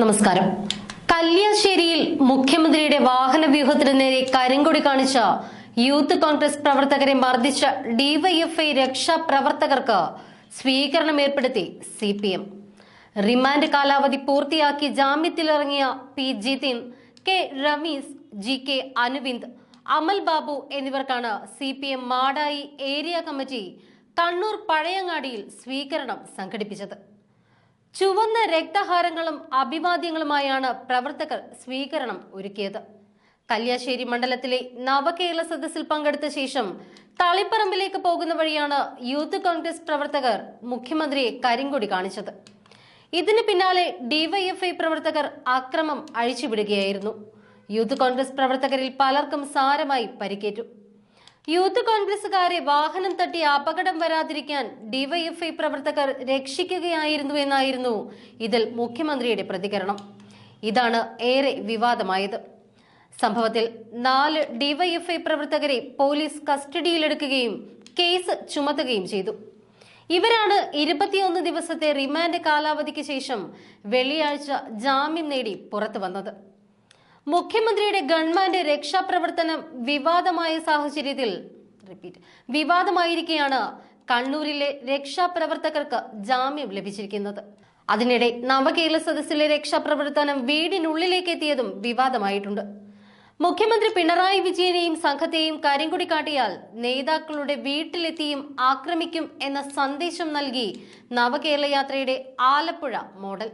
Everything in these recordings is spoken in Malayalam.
നമസ്കാരം. കല്യാശ്ശേരിയിൽ മുഖ്യമന്ത്രിയുടെ വാഹന വ്യൂഹത്തിന് നേരെ കരിങ്കൊടി കാണിച്ച യൂത്ത് കോൺഗ്രസ് പ്രവർത്തകരെ മർദ്ദിച്ച ഡിവൈഎഫ്ഐ രക്ഷാപ്രവർത്തകർക്ക് സ്വീകരണം ഏർപ്പെടുത്തി സി പി എം റിമാൻഡ് കാലാവധി പൂർത്തിയാക്കി ജാമ്യത്തിലിറങ്ങിയ P Jithin K Rameez G K Anuvind Amal Babu എന്നിവർക്കാണ് C P M Madayi area committee Kannur പഴയങ്ങാടിയിൽ സ്വീകരണം സംഘടിപ്പിച്ചത്. ചുവന്ന രക്തഹാരങ്ങളും അഭിവാദ്യങ്ങളുമായാണ് പ്രവർത്തകർ സ്വീകരണം ഒരുക്കിയത്. കല്യാശ്ശേരി മണ്ഡലത്തിലെ നവകേരള സദസ്സിൽ പങ്കെടുത്ത ശേഷം തളിപ്പറമ്പിലേക്ക് പോകുന്ന വഴിയാണ് യൂത്ത് കോൺഗ്രസ് പ്രവർത്തകർ മുഖ്യമന്ത്രിയെ കരിങ്കൊടി കാണിച്ചത്. ഇതിന് പിന്നാലെ ഡിവൈഎഫ്ഐ പ്രവർത്തകർ അക്രമം അഴിച്ചുവിടുകയായിരുന്നു. യൂത്ത് കോൺഗ്രസ് പ്രവർത്തകരിൽ പലർക്കും സാരമായി പരിക്കേറ്റു. യൂത്ത് കോൺഗ്രസുകാരെ വാഹനം തട്ടി അപകടം വരാതിരിക്കാൻ ഡിവൈഎഫ്ഐ പ്രവർത്തകർ രക്ഷിക്കുകയായിരുന്നു എന്നായിരുന്നു ഇതിൽ മുഖ്യമന്ത്രിയുടെ പ്രതികരണം. ഇതാണ് ഏറെ വിവാദമായത്. സംഭവത്തിൽ നാല് ഡിവൈഎഫ്ഐ പ്രവർത്തകരെ പോലീസ് കസ്റ്റഡിയിലെടുക്കുകയും കേസ് ചുമത്തുകയും ചെയ്തു. ഇവരാണ് ഇരുപത്തിയൊന്ന് ദിവസത്തെ റിമാൻഡ് കാലാവധിക്ക് ശേഷം വെള്ളിയാഴ്ച ജാമ്യം നേടി പുറത്തു വന്നത് മുഖ്യമന്ത്രിയുടെ ഗവൺമെന്റ് രക്ഷാപ്രവർത്തനം വിവാദമായ സാഹചര്യത്തിൽ റിപ്പീറ്റ് വിവാദമായിരിക്കെയാണ് കണ്ണൂരിലെ രക്ഷാപ്രവർത്തകർക്ക് ജാമ്യം ലഭിച്ചിരിക്കുന്നത്. അതിനിടെ നവകേരള സദസ്സിലെ രക്ഷാപ്രവർത്തനം വീടിനുള്ളിലേക്ക് എത്തിയതും വിവാദമായിട്ടുണ്ട്. മുഖ്യമന്ത്രി പിണറായി വിജയനെയും സംഘത്തെയും കരിങ്കുടി കാട്ടിയാൽ നേതാക്കളുടെ വീട്ടിലെത്തിയും ആക്രമിക്കും എന്ന സന്ദേശം നൽകി നവകേരള യാത്രയുടെ ആലപ്പുഴ മോഡൽ.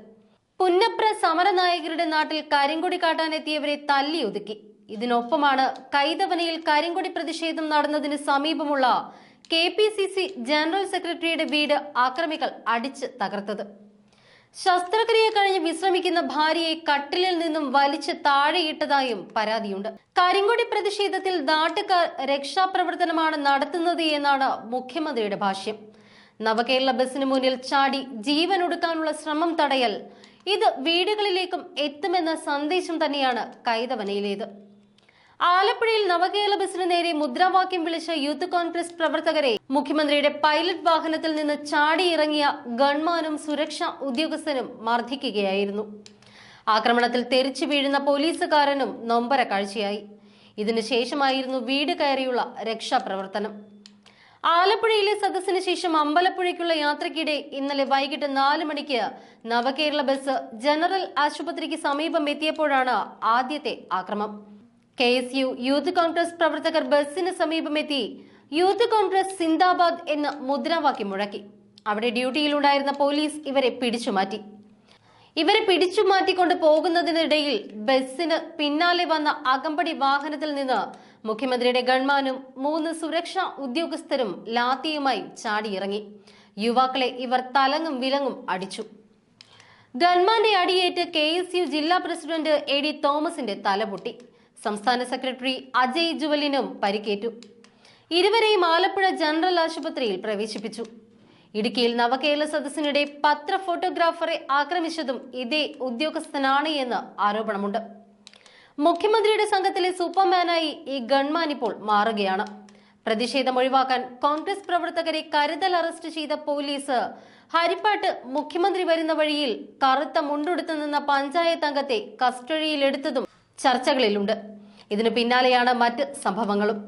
പുന്നപ്ര സമരനായകരുടെ നാട്ടിൽ കരിങ്കൊടി കാട്ടാനെത്തിയവരെ തല്ലി ഒതുക്കി. ഇതിനൊപ്പമാണ് കൈതവനയിൽ കരിങ്കൊടി പ്രതിഷേധം നടന്നതിന് സമീപമുള്ള K P C C general സെക്രട്ടറിയുടെ വീട് ആക്രമികൾ അടിച്ച് തകർത്തത്. ശസ്ത്രക്രിയ കഴിഞ്ഞ് വിശ്രമിക്കുന്ന ഭാര്യയെ കട്ടിലിൽ നിന്നും വലിച്ച് താഴെയിട്ടതായും പരാതിയുണ്ട്. കരിങ്കൊടി പ്രതിഷേധത്തിൽ നാട്ടുകാർ രക്ഷാപ്രവർത്തനമാണ് നടത്തുന്നത് എന്നാണ് മുഖ്യമന്ത്രിയുടെ ഭാഷ്യം. നവകേരള ബസിന് മുന്നിൽ ചാടി ജീവൻ ഒടുക്കാനുള്ള ശ്രമം തടയൽ ഇത് വീടുകളിലേക്കും എത്തുമെന്ന സന്ദേശം തന്നെയാണ് കൈതവനയിലേത്. ആലപ്പുഴയിൽ നവകേരള ബസിന് നേരെ മുദ്രാവാക്യം വിളിച്ച യൂത്ത് കോൺഗ്രസ് പ്രവർത്തകരെ മുഖ്യമന്ത്രിയുടെ പൈലറ്റ് വാഹനത്തിൽ നിന്ന് ചാടിയിറങ്ങിയ ഗൺമാനും സുരക്ഷാ ഉദ്യോഗസ്ഥനും മർദ്ദിക്കുകയായിരുന്നു. ആക്രമണത്തിൽ തെറിച്ചു വീഴുന്ന പോലീസുകാരനും നൊമ്പര കാഴ്ചയായി. ഇതിനു ശേഷമായിരുന്നു വീട് കയറിയുള്ള രക്ഷാപ്രവർത്തനം. ആലപ്പുഴയിലെ സദസ്സിന് ശേഷം അമ്പലപ്പുഴയ്ക്കുള്ള യാത്രയ്ക്കിടെ ഇന്നലെ വൈകിട്ട് നാല് മണിക്ക് നവകേരള ബസ് ജനറൽ ആശുപത്രിക്ക് സമീപം എത്തിയപ്പോഴാണ് ആദ്യത്തെ ആക്രമം. K S U youth Congress പ്രവർത്തകർ ബസ്സിന് സമീപമെത്തി യൂത്ത് കോൺഗ്രസ് സിന്ദാബാദ് എന്ന് മുദ്രാവാക്യം മുഴക്കി. അവിടെ ഡ്യൂട്ടിയിലുണ്ടായിരുന്ന പോലീസ് ഇവരെ പിടിച്ചുമാറ്റി. ഇവരെ പിടിച്ചു മാറ്റിക്കൊണ്ട് പോകുന്നതിനിടയിൽ ബസ്സിന് പിന്നാലെ വന്ന അകമ്പടി വാഹനത്തിൽ നിന്ന് മുഖ്യമന്ത്രിയുടെ ഗൺമാനും മൂന്ന് സുരക്ഷാ ഉദ്യോഗസ്ഥരും ലാത്തിയുമായി ചാടിയിറങ്ങി. യുവാക്കളെ ഇവർ തലങ്ങും വിലങ്ങും അടിച്ചു. ഗൺമാന്റെ അടിയേറ്റ് കെ എസ് യു ജില്ലാ പ്രസിഡന്റ് എ ഡി തോമസിന്റെ തലപൊട്ടി. സംസ്ഥാന സെക്രട്ടറി അജയ് ജുവലിനും പരിക്കേറ്റു. ഇരുവരെയും ആലപ്പുഴ ജനറൽ ആശുപത്രിയിൽ പ്രവേശിപ്പിച്ചു. ഇടുക്കിയിൽ നവകേരള സദസ്സിനിടെ പത്ര ഫോട്ടോഗ്രാഫറെ ആക്രമിച്ചതും ഇതേ ഉദ്യോഗസ്ഥനാണ് എന്ന് ആരോപണമുണ്ട്. മുഖ്യമന്ത്രിയുടെ സംഘത്തിലെ സൂപ്പർമാനായി ഈ ഗൺമാൻ ഇപ്പോൾ മാറുകയാണ്. പ്രതിഷേധം ഒഴിവാക്കാൻ കോൺഗ്രസ് പ്രവർത്തകരെ കരുതൽ അറസ്റ്റ് ചെയ്ത പോലീസ് ഹരിപ്പാട്ട് മുഖ്യമന്ത്രി വരുന്ന വഴിയിൽ കറുത്ത മുണ്ടെടുത്തു നിന്ന പഞ്ചായത്ത് അംഗത്തെ കസ്റ്റഡിയിലെടുത്തതും ചർച്ചകളിലുണ്ട്. ഇതിനു പിന്നാലെയാണ് മറ്റ് സംഭവങ്ങളും.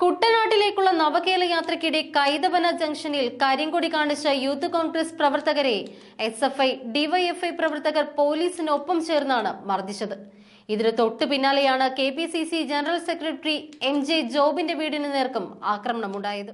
കുട്ടനാട്ടിലേക്കുള്ള നവകേരള യാത്രയ്ക്കിടെ കൈതവന ജംഗ്ഷനിൽ കരിങ്കൊടി കാണിച്ച യൂത്ത് കോൺഗ്രസ് പ്രവർത്തകരെ എസ് എഫ് ഐ ഡിവൈഎഫ്ഐ പ്രവർത്തകർ പോലീസിനൊപ്പം ചേർന്നാണ് മർദ്ദിച്ചത്. ഇതിന് തൊട്ടു പിന്നാലെയാണ് K general secretary M J ജോബിന്റെ വീടിന് നേർക്കും ആക്രമണമുണ്ടായത്.